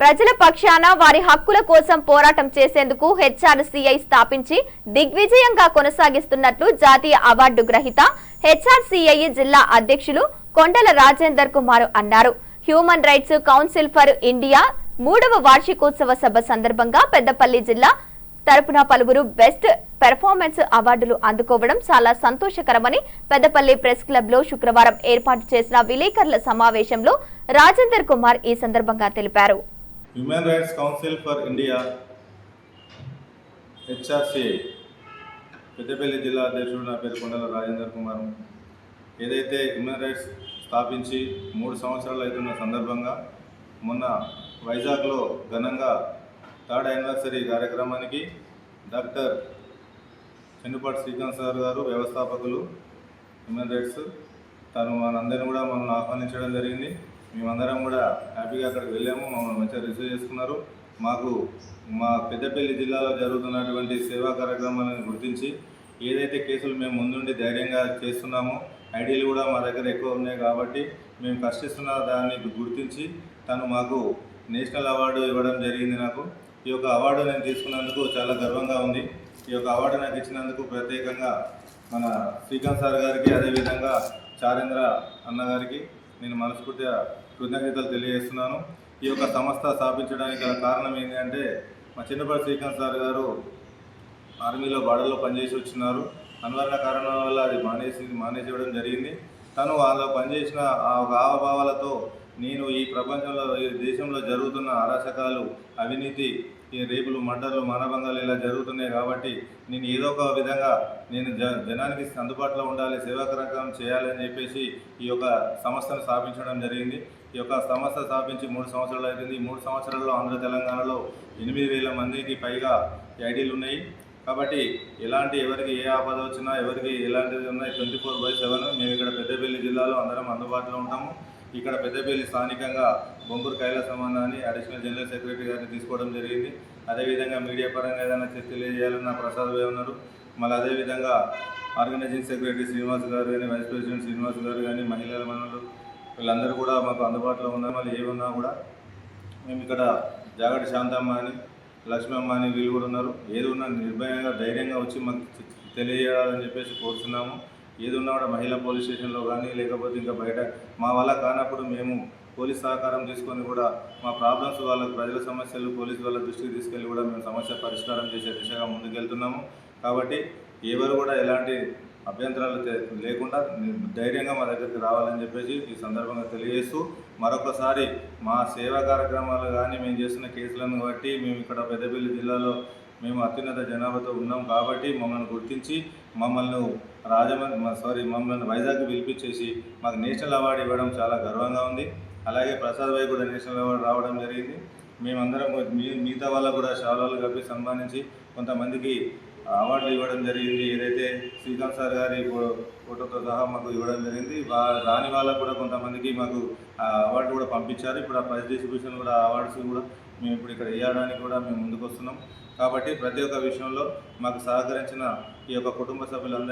ప్రజల పక్షాన వారి హక్కుల కోసం పోరాటం చేసేందుకు హెచ్ఆర్సీఐ స్థాపించి దిగ్విజయంగా కొనసాగిస్తున్నట్లు జాతీయ అవార్డు గ్రహీత హెచ్ఆర్సీఐ జిల్లా అధ్యక్షులు కొండల రాజేందర్ కుమార్ అన్నారు. Human rights council for India మూడవ వార్షికోత్సవ సభ సందర్భంగా పెద్దపల్లి జిల్లా తరపున పలువురు బెస్ట్ పెర్ఫార్మెన్స్ అవార్డులు అందుకోవడం చాలా సంతోషకరమని పెద్దపల్లి ప్రెస్ క్లబ్లో శుక్రవారం ఏర్పాటు చేసిన విలేకరుల సమావేశంలో రాజేందర్ కుమార్ ఈ సందర్భంగా తెలిపారు. Human rights council for India HRCI Peddapalli జిల్లా అధ్యక్షుడు నా పేరు కొండల రాజేందర్ కుమార్. ఏదైతే హ్యూమన్ రైట్స్ స్థాపించి మూడు సంవత్సరాలు అవుతున్న సందర్భంగా మొన్న వైజాగ్లో ఘనంగా థర్డ్ యానివర్సరీ కార్యక్రమానికి డాక్టర్ చెన్నుపాటి శ్రీకాంత్ సార్ గారు వ్యవస్థాపకులు హ్యూమన్ రైట్స్ తను మనందరిని కూడా మనల్ని ఆహ్వానించడం జరిగింది. మేమందరం కూడా హ్యాపీగా అక్కడికి వెళ్ళాము. మమ్మల్ని మంచిగా రిసీవ్ చేసుకున్నారు. మాకు మా పెద్దపల్లి జిల్లాలో జరుగుతున్నటువంటి సేవా కార్యక్రమాలను గుర్తించి ఏదైతే కేసులు మేము ముందుండి ధైర్యంగా చేస్తున్నామో ఐడీలు కూడా మా దగ్గర ఎక్కువ ఉన్నాయి కాబట్టి మేము కష్టిస్తున్న దాన్ని గుర్తించి తను మాకు నేషనల్ అవార్డు ఇవ్వడం జరిగింది నాకు. ఈ యొక్క అవార్డు నేను తీసుకున్నందుకు చాలా గర్వంగా ఉంది. ఈ యొక్క అవార్డు నాకు ఇచ్చినందుకు ప్రత్యేకంగా మన శ్రీకాంత్ సార్ గారికి అదేవిధంగా చారేంద్ర అన్న గారికి నేను మనస్ఫూర్తిగా కృతజ్ఞతలు తెలియజేస్తున్నాను. ఈ యొక్క సంస్థ స్థాపించడానికి గల కారణం ఏంటంటే మా చిన్నపల్లి శ్రీకాంత్ సార్ గారు ఆర్మీలో బార్డర్లో పనిచేసి వచ్చినారు. అనివార్య కారణాల వల్ల అది మానేసి మానేసేయడం జరిగింది. తను వాళ్ళ పనిచేసిన ఆ ఒక హావభావాలతో నేను ఈ ప్రపంచంలో ఈ దేశంలో జరుగుతున్న అరాచకాలు అవినీతి ఈ రేపులు మర్డర్లు మానభంగాలు ఇలా జరుగుతున్నాయి కాబట్టి నేను ఏదో ఒక విధంగా నేను జ జనానికి అందుబాటులో ఉండాలి సేవాకరకం చేయాలని చెప్పేసి ఈ యొక్క సంస్థను స్థాపించడం జరిగింది. ఈ యొక్క సంస్థ స్థాపించి మూడు సంవత్సరాలు అవుతుంది ఈ మూడు సంవత్సరాల్లో ఆంధ్ర తెలంగాణలో ఎనిమిది వేల మందికి పైగా ఐడీలు ఉన్నాయి. కాబట్టి ఎలాంటి ఎవరికి ఏ ఆపద వచ్చినా ఎవరికి ఎలాంటిది ఉన్నా ట్వంటీ ఫోర్ బై సెవెన్ మేము ఇక్కడ పెద్దపల్లి జిల్లాలో అందరం అందుబాటులో ఉంటాము. ఇక్కడ పెద్దపల్లి స్థానికంగా బొంగూరు కైలాసమానాన్ని అడిషనల్ జనరల్ సెక్రటరీ గారిని తీసుకోవడం జరిగింది. అదేవిధంగా మీడియా పరంగా ఏదైనా చర్చ తెలియజేయాలన్న ప్రసాద్ భాయ్ ఉన్నారు. మళ్ళీ అదేవిధంగా ఆర్గనైజింగ్ సెక్రటరీ శ్రీనివాస్ గారు కానీ వైస్ ప్రెసిడెంట్ శ్రీనివాస్ గారు కానీ మహిళల మనులు వీళ్ళందరూ కూడా మాకు అందుబాటులో ఉన్నారు. మళ్ళీ ఏమున్నా కూడా మేము ఇక్కడ జాగటి శాంతమ్మ అని లక్ష్మమ్మ అని వీళ్ళు కూడా ఉన్నారు. ఏది ఉన్నా నిర్భయంగా ధైర్యంగా వచ్చి మాకు తెలియజేయాలని చెప్పేసి కోరుతున్నాము. ఏది ఉన్నా కూడా మహిళా పోలీస్ స్టేషన్లో కానీ లేకపోతే ఇంకా బయట మా వల్ల కానప్పుడు మేము పోలీస్ సహకారం తీసుకొని కూడా మా ప్రాబ్లమ్స్ వాళ్ళ ప్రజల సమస్యలు పోలీస్ వాళ్ళ దృష్టికి తీసుకెళ్ళి కూడా మేము సమస్య పరిష్కారం చేసే దిశగా ముందుకెళ్తున్నాము. కాబట్టి ఎవరు కూడా ఎలాంటి అభ్యంతరాలు లేకుండా ధైర్యంగా మా దగ్గరికి రావాలని చెప్పేసి ఈ సందర్భంగా తెలియజేస్తూ మరొకసారి మా సేవా కార్యక్రమాలు కానీ మేము చేస్తున్న కేసులను బట్టి మేము ఇక్కడ పెద్దపల్లి జిల్లాలో మేము అత్యున్నత జనాభాతో ఉన్నాం కాబట్టి మమ్మల్ని గుర్తించి మమ్మల్ని రాజమండ్రి సారీ మమ్మల్ని వైజాగ్ పిలిపించేసి మాకు నేషనల్ అవార్డు ఇవ్వడం చాలా గర్వంగా ఉంది. అలాగే ప్రసాద్ భాయ్ కూడా నేషనల్ అవార్డు రావడం జరిగింది. మేమందరం మీ మిగతా వాళ్ళకు కూడా శాలాలు కప్పి సన్మానించి కొంతమందికి అవార్డులు ఇవ్వడం జరిగింది. ఏదైతే శ్రీకాంత్ సార్ గారి ఫోటోతో సహా మాకు ఇవ్వడం జరిగింది. రాని వాళ్ళకు కూడా కొంతమందికి మాకు ఆ అవార్డు కూడా పంపించారు. ఇప్పుడు ఆ ప్రైజ్ డిస్ట్రిబ్యూషన్ కూడా అవార్డ్స్ కూడా మేము ఇప్పుడు ఇక్కడ ఇవ్వడానికి కూడా మేము ముందుకు వస్తున్నాం కాబట్టి ప్రతి ఒక్క విషయంలో మాకు సహకరించిన ఈ యొక్క కుటుంబ సభ్యులందరికీ